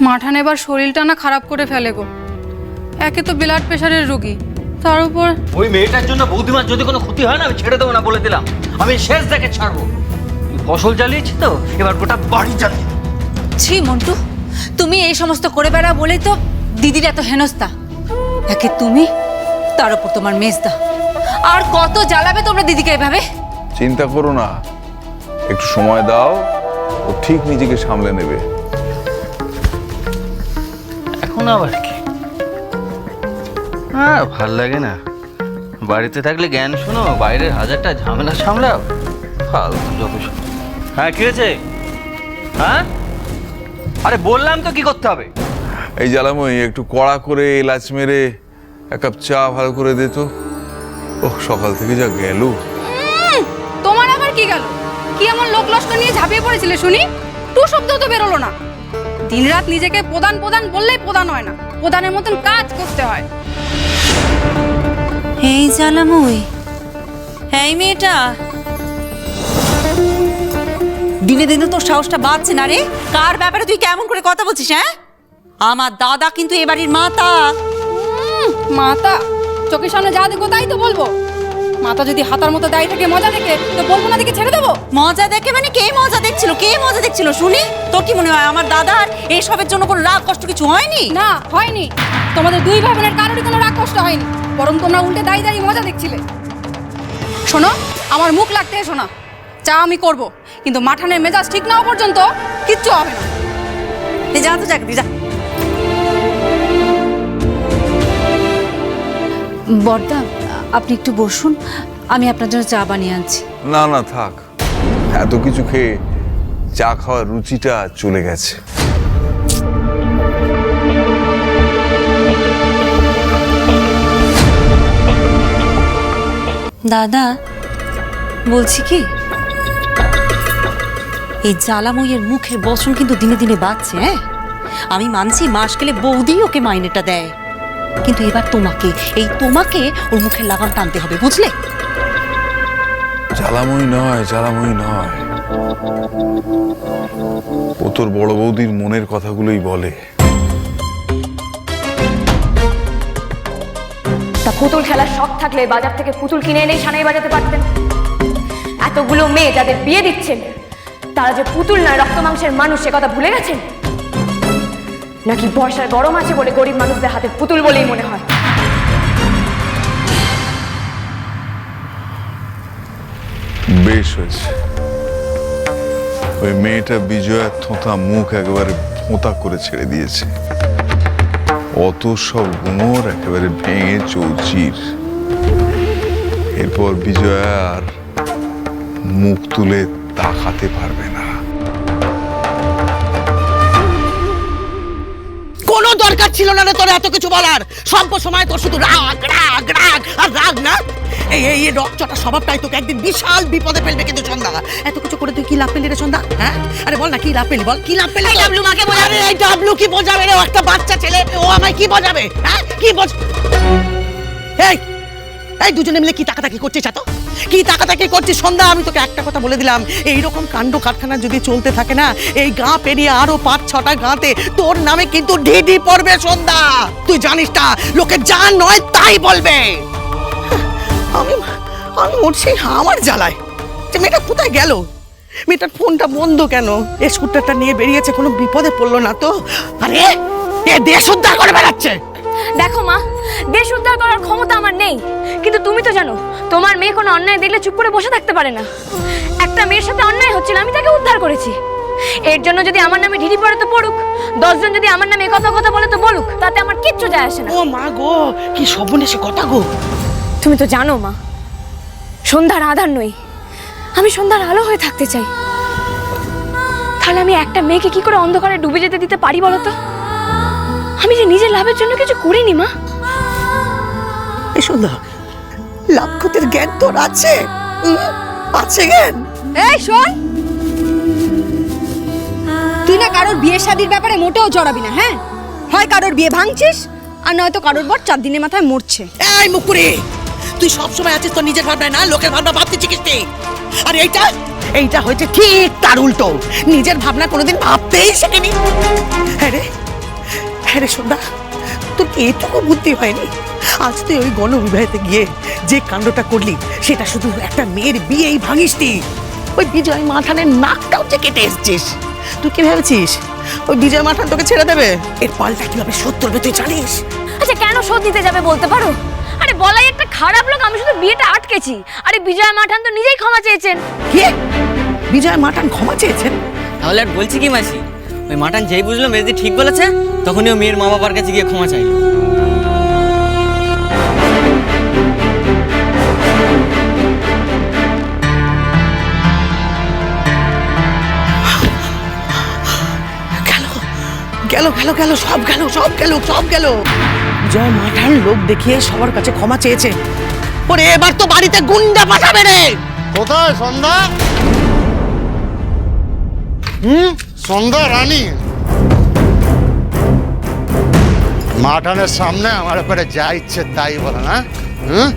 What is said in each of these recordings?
মাঠান এবার শরীরটা না খারাপ করে ফেলে গো। একে তো ব্লাড প্রেশারের রোগী। তার উপর ওই মেয়েটার জন্য বৌদিমার যদি কোনো ক্ষতি হয় না আমি ছেড়ে দেবো না বলে দিলাম। আমি শেষ দেখে ছাড়বো। ফসল জ্বালিয়েছি তো? এবার গোটা বাড়ি জ্বালিয়ে ছি মন্টু তুমি এই সমস্ত করে বেড়া বলেই তো দিদির এত হেনস্তা একে তুমি তার উপর তোমার মেজদা। আর কত জ্বালাবে তোমরা দিদিকে এভাবে? চিন্তা করো না। একটু সময় দাও ও ঠিক নিজেকে সামলে নেবে। আবার কি? হ্যাঁ ভালো লাগে না। বাড়িতে থাকলে জ্ঞান শোনো বাইরের হাজারটা ঝামেলা সামলাও। ফালতু যত হ্যাঁ কি হয়েছে? হ্যাঁ? আরে বললাম তো কি করতে হবে? এই জ্বালাময়ী একটু কড়া করে এলাচ মেরে এক কাপ চা ভালো করে দে তো। ওহ সকাল থেকে যা গেল। তোমার আবার কি গেল? কি এমন লোক লস্কর নিয়ে ঝাঁপিয়ে পড়েছিলে শুনি? টু শব্দও তো বেরোলো না। দিনরাত নিজেকে প্রধান প্রধান বললেই প্রধান হয় না। প্রধানের মতন কাজ করতে হয়। এই জ্বালামুই। এই মেয়েটা। দিনে দিনে তোর সাহসটা বাড়ছে না রে? কার ব্যাপারে তুই কেমন করে কথা বলছিস হ্যাঁ? আমার দাদা কিন্তু এ বাড়ির মাতা। মাতা চোখের সামনে যা দেখব তাই তো বলব। মাতা যদি হাতার মতো দাঁড়িয়ে থাকে মজা দেখে তো বলব না দেখে ছেড়ে দেবো? মজা দেখে মানে কে মজা দেখছিল? কে মজা দেখছিল? শুনি। তোর কি মনে হয় আমার দাদার এইসবের জন্য কোনো রাগ কষ্ট কিছু হয়নি? না হয়নি। তোমাদের দুই ভাই বোনের কারোরই কোনো রাগ কষ্ট হয়নি। বরং তোমরা উল্টে দাঁড়িয়ে দাঁড়িয়ে মজা দেখছিলে। শোনো আমার মুখ লাগতে এসো না। চা আমি করব। কিন্তু মাঠানের মেজাজ ঠিক না হওয়া পর্যন্ত কিচ্ছু হবে না। যা তো চাকরি যা। বর্দা আপনি একটু বসুন আমি আপনার জন্য চা বানিয়ে আনছি। না না থাক। এত কিছু খেয়ে চা খাওয়ার রুচিটা চলে গেছে। দাদা বলছি কি? এই জ্বালাময়ের মুখের বচন কিন্তু দিনে দিনে বাড়ছে হ্যাঁ? আমি মানছি মাস গেলে বৌদি ওকে মাইনেটা দেয়। কিন্তু এবার তোমাকে এই তোমাকে ওর মুখের লাগাম টানতে হবে বুঝলে? জ্বালাময়ী নয় জ্বালাময়ী নয়। ও তোর বড় বৌদির মনের কথাগুলোই বলে। তা পুতুল খেলার শখ থাকলে বাজার থেকে পুতুল কিনে এনেই সানাই বাজাতে পারতেন। এতগুলো মেয়ে যাদের বিয়ে দিচ্ছেন তারা যে পুতুল নয় রক্ত মাংসের মানুষ সে কথা ভুলে গেছেন? নাকি বর্ষার গরম আছে বলে গরিব মানুষদের হাতে পুতুল বলেই মনে হয়? বেশ হয়েছে। ওই মেয়েটা বিজয়ার থোঁতা মুখ একেবারে ফোঁতা করে ছেড়ে দিয়েছে। অত সব গুমর একেবারে ভেঙে চৌচির। এরপর বিজয়া আর মুখ তুলে তাকাতে পারবে না। ছিল না রে তোর এত কিছু বলার? সব সময় তোর শুধু রাগ রাগ রাগ আর রাগ না? এই এই রকচটা স্বভাবটাই তোকে একদিন বিশাল বিপদে ফেলবে কিন্তু সন্ধ্যা এত কিছু করে তুই কি লাভ পেলি রে সন্ধ্যা হ্যাঁ? আরে বল না কি লাভ পেলি বল? কি লাভ পেলি ডাবলু মাকে বোঝাবে এই ডাবলু কি বোঝাবে রে? ও একটা বাচ্চা ছেলে ও আমায় কি বোঝাবে? হ্যাঁ? কি বোঝ এই এই দুজনে মিলে কি তাকাতাকি করছিস এত? কি তাকাতাকি করছিস? সন্ধ্যা, আমি তোকে একটা কথা বলে দিলাম। এই রকম কাণ্ড কারখানা যদি চলতে থাকে না, এই গাঁ পেরিয়ে আরও পাঁচ, ছটা গাঁতে তোর নামে কিন্তু ঢিঢি পড়বে, সন্ধ্যা। তুই জানিস না, লোকে যা নয় তাই বলবে। আমি আমি মরছি, আমার জ্বালায়। যে মেয়েটা কোথায় গেল? মেয়েটার ফোনটা বন্ধ কেন? এ স্কুটারটা নিয়ে বেরিয়েছে, কোনো বিপদে পড়ল না তো? আরে, এ দেশ উদ্ধার করে বেড়াচ্ছে। দেখো মা দেশ উদ্ধার করার ক্ষমতা আমার নেই। কিন্তু তুমি তো জানো তোমার মেয়ে কোনো অন্যায় দেখলে চুপ করে বসে থাকতে পারে না। একটা মেয়ের সাথে অন্যায় হচ্ছিল আমি তাকে উদ্ধার করেছি। এর জন্য যদি আমার নামে ঢিড়ি পড়ে তো পড়ুক দশজন যদি আমার নামে কথা কথা বলে তো বলুক তাতে আমার কিচ্ছু যায় আসে না। ও মা গো কি সর্বনেশে কথা গো। তুমি তো জানো মা সন্ধ্যার আধার নই আমি সন্ধ্যার আলো হয়ে থাকতে চাই। তাহলে আমি একটা মেয়েকে কি করে অন্ধকারে ডুবে যেতে দিতে পারি বলো তো? আমি যে নিজের লাভের জন্য কিছু করিনি মা। এই সন্ধ্যা লাভ ক্ষতির জ্ঞান তোর আছে? আছে জ্ঞান? এই শোন। তুই না কারোর বিয়ে শাদির ব্যাপারে মোটেও জড়াবি না হ্যাঁ? হয় কারোর বিয়ে ভাঙছিস আর নয়তো কারোর বর চার দিনের মাথায় মরছে। এই মুকুরি! তুই সব সময় আছিস তোর নিজের ভাবনায় না লোকের ভাবনা ভাবতে নি। আর এইটা এইটা হয়েছে ঠিক তার উল্টো। নিজের ভাবনা কোনোদিন ভাবতেই শেখেনি। হ্যাঁ রে হ্যাঁ রে সন্ধ্যা তোর কি এটুকু বুদ্ধি হয়নি? আজ তুই ওই গণবিবাহেতে গিয়ে যে কাণ্ডটা করলি সেটা শুধু একটা মেয়ের বিয়েই ভাঙিস ওই বিজয় মাথানের নাকটাও যে কেটে এসছিস। তুই কি ভেবেছিস? ওই বিজয় মাঠান তোকে ছেড়ে দেবে? এর পাল্টা কীভাবে শোধ করবে তুই জানিস? আচ্ছা কেন শোধ নিতে যাবে বলতে পারো? আরে বলাই একটা খারাপ লোক আমি শুধু বিয়েটা আটকেছি। আরে বিজয় মাঠান তো নিজেই ক্ষমা চেয়েছেন। কি? বিজয় মাঠান ক্ষমা চেয়েছেন? তাহলে আর বলছি কি মাসি? ওই মাটান যেই বুঝলো মেয়েদি ঠিক বলেছে তখনই ও মেয়ের মা বাবার কাছে গিয়ে ক্ষমা চাইলো। গেল গেল গেল সব গেল সব গেল সব গেল। জয় মাঠান লোক দেখিয়ে সবার কাছে ক্ষমা চেয়েছে। ওরে এবার তো বাড়িতে গুন্ডা পাঠাবে রে। কোথায় সন্ধ্যা? হুম? সন্ধ্যা রানী। মাঠানের সামনে আমার ব্যাপারে যা ইচ্ছে তাই বলে না? হুম?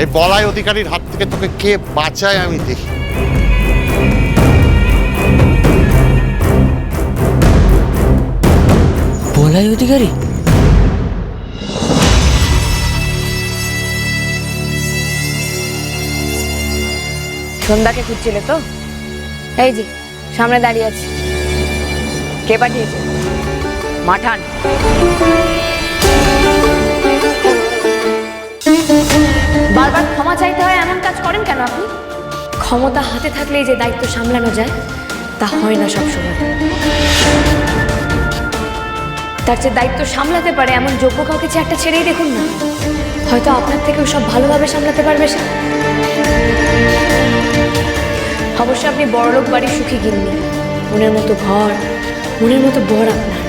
এই বলাই অধিকারীর হাত থেকে তোকে কে বাঁচায় আমি দেখি। বলাই অধিকারী? সন্ধ্যাকে খুঁজছিলে তো? এই যে সামনে দাঁড়িয়ে আছে। কে পাঠিয়েছে? মাঠান। বারবার ক্ষমা চাইতে হয় এমন কাজ করেন কেন আপনি? ক্ষমতা হাতে থাকলেই যে দায়িত্ব সামলানো যায়, তা হয় না সবসময়। তার যে দায়িত্ব সামলাতে পারে এমন যোগ্য কাউকে চেয়ারটা ছেড়েই দেখুন না। হয়তো আপনার থেকেও সব ভালোভাবে সামলাতে পারবে সে। অবশ্য আপনি বড়লোক বাড়ি সুখী গিন্নি, মনের মতো ঘর মনের মতো বর আপনার।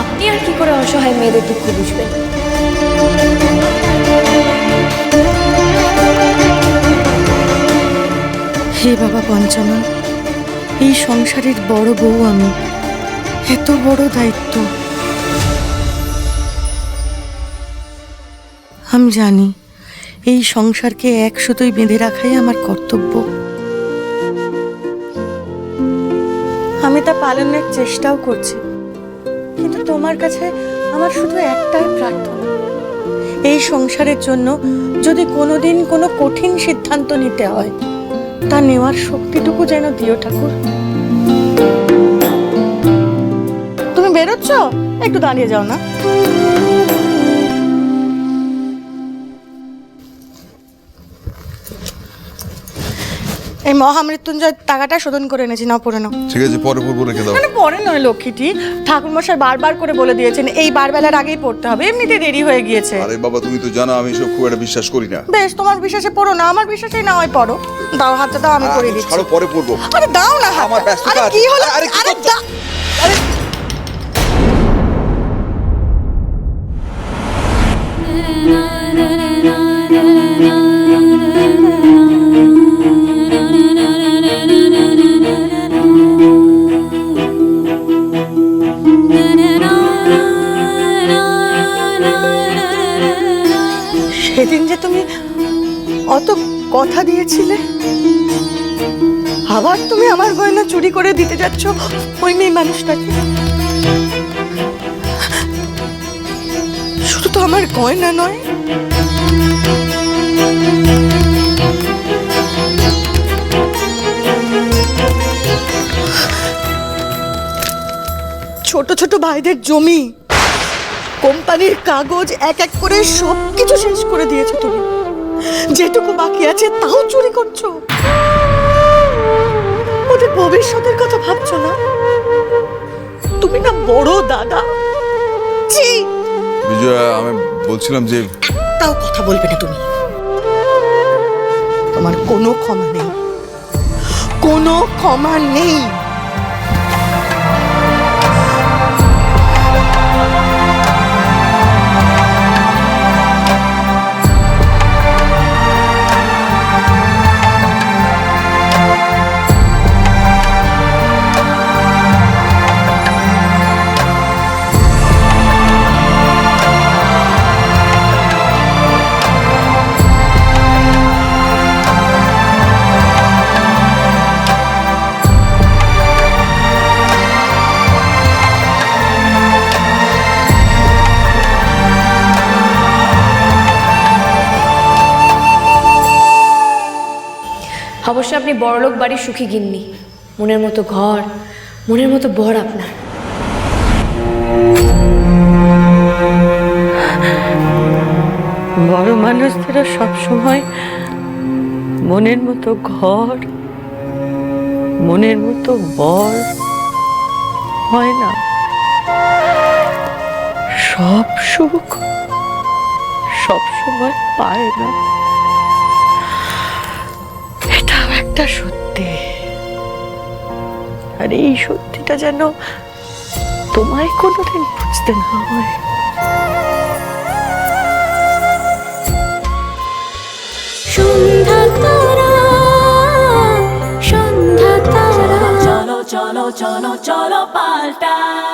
আপনি আর কি করে অসহায় মেয়েদের দুঃখ বুঝবেন? হে বাবা পঞ্চানন এই সংসারের বড় বউ আমি, এত বড় দায়িত্ব। আমি জানি, এই সংসারকে এক সুতোই বেঁধে রাখাই আমার কর্তব্য। আমি তা পালনের চেষ্টাও করছি। কিন্তু তোমার কাছে আমার শুধু একটাই প্রার্থনা। এই সংসারের জন্য যদি কোনোদিন কোনো কঠিন সিদ্ধান্ত নিতে হয়, তা নেওয়ার শক্তিটুকু যেন দিও ঠাকুর। তুমি বেরোচ্ছ? একটু দাঁড়িয়ে যাও না। মহামৃত্যুঞ্জয় টাকাটা শোধন করে এনেছি নাও পড়ে নাও। ঠিক আছে পরে পরবো রেখে দাও। মানে পরে নয় লক্ষ্মীটি। ঠাকুরমশাই বারবার করে বলে দিয়েছেন এই বারবেলার আগেই পড়তে হবে এমনিতে দেরি হয়ে গিয়েছে। আরে বাবা তুমি তো জানো আমি সব খুব একটা বিশ্বাস করি না। বেশ তোমার বিশ্বাসে পড়ো না আমার বিশ্বাসে না হয় পড়ো। দাও হাতটা দাও আমি করে দিচ্ছি। ছাড়ো পরে পড়ব। আরে দাও না হাত আমার ব্যস্ততা আরে কি হলো? আরে আরে অত কথা দিয়েছিলে? আবার তুমি আমার গয়না চুরি করে দিতে যাচ্ছ ওই মেয়ে মানুষটাকে? শুধু তো আমার গয়না নয়। ছোট ছোট ভাইদের জমি, কোম্পানির কাগজ এক এক করে সব কিছু শেষ করে দিয়েছ তুমি। যেটুকু বাকি আছে তাও চুরি করছ? ওদের ভবিষ্যতের কথা ভাবছ না? তুমি না বড় দাদা। বিজয়া আমি বলছিলাম যে তাও কথা বলবে না তুমি। তোমার কোনো ক্ষমা নেই। কোনো ক্ষমা নেই। অবশ্য আপনি বড়লোক বাড়ির সুখী গিন্নি। মনের মতো ঘর, মনের মতো বর আপনার। বড় মানুষদেরও সবসময় মনের মতো ঘর, মনের মতো বর হয় না। সব সুখ সব সময় পায় না। একটা সত্যি। আর এই সত্যিটা যেন তোমায় কোনোদিন বুঝতে না হয়। চলো চলো চলো চলো পাল্টাই